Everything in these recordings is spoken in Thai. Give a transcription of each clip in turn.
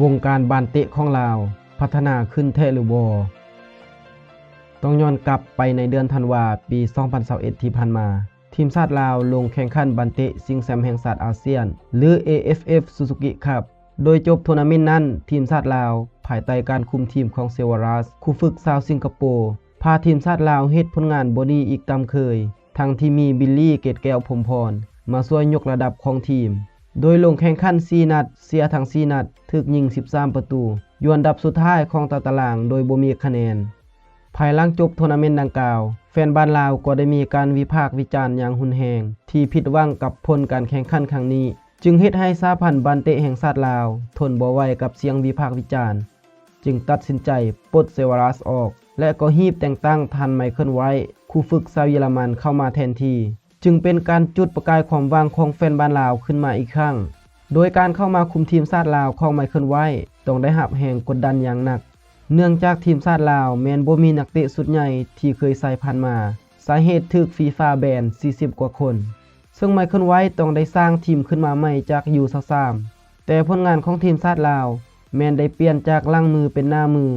วงการบานเตะของลาวพัฒนาขึ้นแท้หรือบ่ต้องย้อนกลับไปในเดือนธันวาปี 2021 ที่ผ่านมา ทีมชาติลาวลงแข่งขันบานเตะซิงแชมแห่งชาติอาเซียน หรือ AFF Suzuki Cup โดยจบทัวร์นาเมนต์นั้น ทีมชาติลาว ภายใต้การคุมทีมของเซวารัสคู่ฝึกชาวสิงคโปร์พาทีมชาติลาวเฮ็ดผลงานบ่ดีอีกตามเคย ทั้งที่มีบิลลี่เกตแก้วพรมพร มาช่วยยกระดับของทีม โดยลงแข่งขัน 4 นัด เสียทั้ง 4 นัดถึกยิง 13 ประตูอยู่อันดับสุดท้ายของตารางโดยบ่มีคะแนน ภายหลังจบทัวร์นาเมนต์ดังกล่าว แฟนบ้านลาวก็ได้มีการวิพากษ์วิจารณ์อย่างหุนแหงที่ผิดหวังกับผลการแข่งขันครั้งนี้ จึงเฮ็ดให้สาพันธ์บันเตะแห่งชาติลาว ทนบ่ไหวกับเสียงวิพากษ์วิจารณ์ จึงตัดสินใจปลดเซวารัสออก และก็ฮีบแต่งตั้งทันไมเคิลไว้คู่ฝึกชาวเยอรมันเข้ามาแทนที่ จึงเป็นการจุดประกายความวังของแฟนบ้านลาวขึ้นมาอีกครั้ง โดยการเข้ามาคุมทีมชาติลาวของไมเคิลไว้ต้องได้หับแห่งกดดันอย่างหนัก เนื่องจากทีมชาติลาวแมนบ่มีนักเตะสุดใหญ่ที่เคยใส่พันมา สาเหตุถึกฟีฟาแบน 40 กว่าคน ซึ่งไมเคิลไว้ต้องได้สร้างทีมขึ้นมาใหม่จากยู23แต่ผลงานของทีมชาติลาว แมนได้เปลี่ยนจากล่างมือเป็นหน้ามือ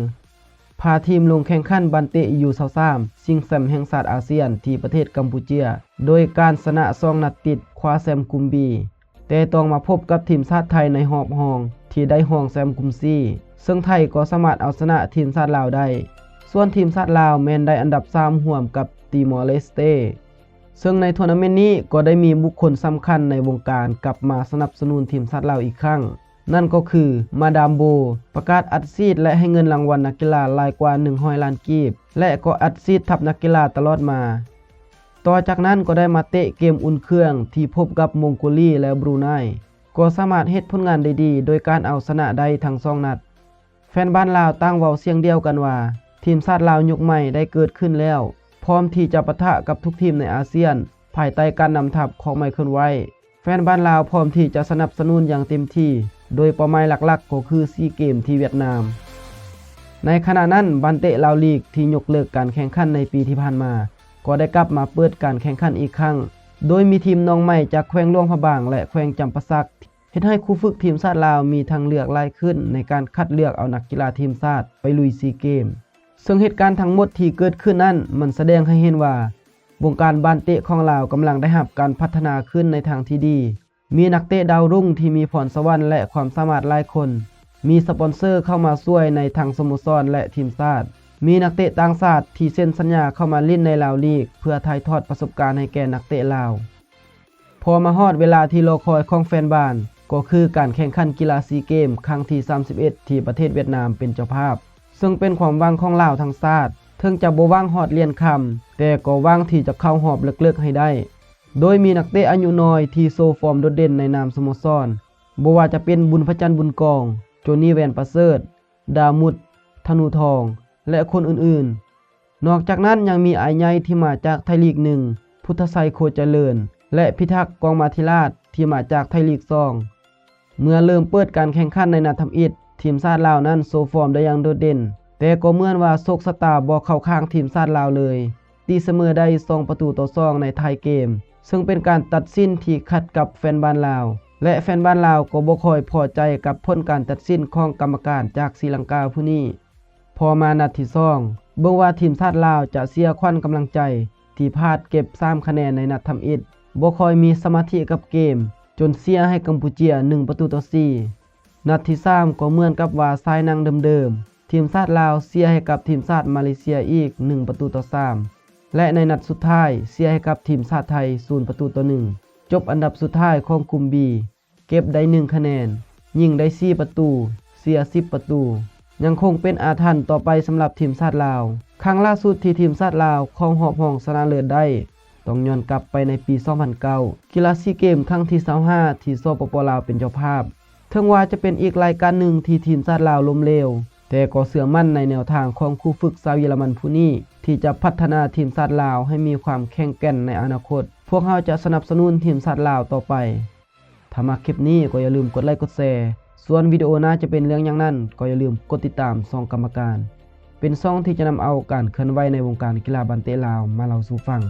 พาทีมลงแข่งขันบันเตะยู23ซิงแซมแห่งศาสตร์อาเซียนที่ประเทศกัมพูเชีย โดยการชนะซองนัดติดคว้าแซมกุมบี แต่ต้องมาพบกับทีมชาติไทยในหอบหอง ที่ได้ห้องแซมกุมซีซึ่งไทยก็สามารถเอาชนะทีมชาติลาวได้ ส่วนทีมชาติลาวแมนได้อันดับ3ห่วมกับติมอร์เลสเตซึ่งในทัวร์นาเมนต์นี้ก็ได้มีบุคคลสำคัญในวงการกลับมาสนับสนุนทีมชาติลาวอีกครั้ง นั่นก็คือมาดามโบ ประกาศอัดซีดและให้เงินรางวัลนักกีฬาลายกว่า100ล้านกีบ และก็อัดซีดทับนักกีฬาตลอดมา ต่อจากนั้นก็ได้มาเตะเกมอุ่นเครื่องที่พบกับมองโกลีและบรูไนก็สามารถเฮ็ดผลงานได้ดี โดยการเอาชนะได้ทั้งสองนัด แฟนบ้านลาวตั้งเว้าเสียงเดียวกันว่า ทีมชาติลาวยุคใหม่ได้เกิดขึ้นแล้ว พร้อมที่จะปะทะกับทุกทีมในอาเซียน ภายใต้การนำทัพของไมเคิลไวแฟนบ้านลาวพร้อมที่จะสนับสนุนอย่างเต็มที่ โดยเป้าหมายหลักๆ ก็คือซีเกมที่เวียดนาม ในขณะนั้นบันเตะลาวลีกที่ยกเลิกการแข่งขันในปีที่ผ่านมา ก็ได้กลับมาเปิดการแข่งขันอีกครั้ง โดยมีทีมน้องใหม่จากแขวงหลวงพะบาง และแขวงจำปาสักเฮ็ดให้ครูฝึกทีมชาติลาวมีทางเลือกหลายขึ้น ในการคัดเลือกเอานักกีฬาทีมชาติไปลุยซีเกม ซึ่งเหตุการณ์ทั้งหมดที่เกิดขึ้นนั้น มันแสดงให้เห็นว่าวงการบานเตะของลาวกำลังได้รับการพัฒนาขึ้นในทางที่ดี มีนักเตะดาวรุ่งที่มีพรสวรรค์และความสามารถหลายคน มีสปอนเซอร์เข้ามาช่วยในทางสโมสรและทีมชาติมีนักเตะต่างชาติที่เซ็นสัญญาเข้ามาเล่นในลาวลีก เพื่อถ่ายทอดประสบการณ์ให้แก่นักเตะลาว พอมาฮอดเวลาที่รอคอยของแฟนบ้าน ก็คือการแข่งขันกีฬาซีเกม ครั้งที่ 31 ที่ประเทศเวียดนามเป็นเจ้าภาพ ซึ่งเป็นความหวังของลาวทั้งชาติถึงจะบ่ว่างฮอดเลียนคำแต่ก็ว่างที่จะเข้าหอบเลิกๆให้ได้ โดยมีนักเตะอายุน้อยที่โซฟอร์มโดดเด่นในนามสโมสรบ่ว่าจะเป็นบุญพระจันทร์บุญกอง โจนี่แวนประเสริฐ ดามุดธนูทอง และคนอื่นๆ นอกจากนั้นยังมีอายใหญ่ที่มาจากไทยลีกหนึ่ง พุทธไซโคเจริญ และพิทักษ์กองมาธิราชที่มาจากไทยลีกซอง เมื่อเริ่มเปิดการแข่งขันในนาทำอิฐทีมชาติลาวนั้นโซฟอร์มได้อย่างโดดเด่น แต่ก็เมือนว่าโชคชะตาบ่เข้าข้างทีมชาติลาวเลย ตีเสมอได้2ประตูต่อ2ในไทยเกม ซึ่งเป็นการตัดสินที่ขัดกับแฟนบ้านลาว และแฟนบ้านลาวก็บ่ค่อยพอใจกับผลการตัดสินของกรรมการจากศรีลังกาผู้นี้พอมานัดที่2เบิ่งว่าทีมชาติลาวจะเสียขวัญกำลังใจ ที่พลาดเก็บ3คะแนนในนัดทำอิฐบ่ค่อยมีสมาธิกับเกม จนเสียให้กัมพูเชีย1ประตูต่อ4นัดที่3ก็เหมือนกับว่าสายนางเดิมๆทีมชาติลาวเสียให้กับทีมชาติมาเลเซียอีก 1 ประตูต่อ3 และในนัดสุดท้ายเสียให้กับทีมชาติไทย0ประตูต่อ1จบอันดับสุดท้ายของกลุ่ม B เก็บได้ 1 คะแนน ยิงได้ 4 ประตู เสีย 10 ประตู ยังคงเป็นอาถรรพ์ต่อไปสำหรับทีมชาติลาว ครั้งล่าสุดที่ทีมชาติลาวครองหอบห้องชนะเลิศได้ ต้องย้อนกลับไปในปี 2009 กีฬาซีเกมครั้งที่25ที่สปปลาวเป็นเจ้าภาพถึงว่าจะเป็นอีกรายการหนึ่งที่ทีมชาติลาวล้มเหลวแต่ก็เสื่อมั่นในแนวทางของครูฝึกชาวเยอรมันผู้นี้ ที่จะพัฒนาทีมชาติลาวให้มีความแข็งแกร่งในอนาคต พวกเราจะสนับสนุนทีมชาติลาวต่อไป ถ้ามาคลิปนี้ก็อย่าลืมกดไลค์กดแชร์ ส่วนวิดีโอหน้าจะเป็นเรื่องอย่างนั้น ก็อย่าลืมกดติดตามซองกรรมการ เป็นซองที่จะนำเอาการเคลื่อนไหวในวงการกีฬาบันเตะลาวมาเล่าสู่ฟัง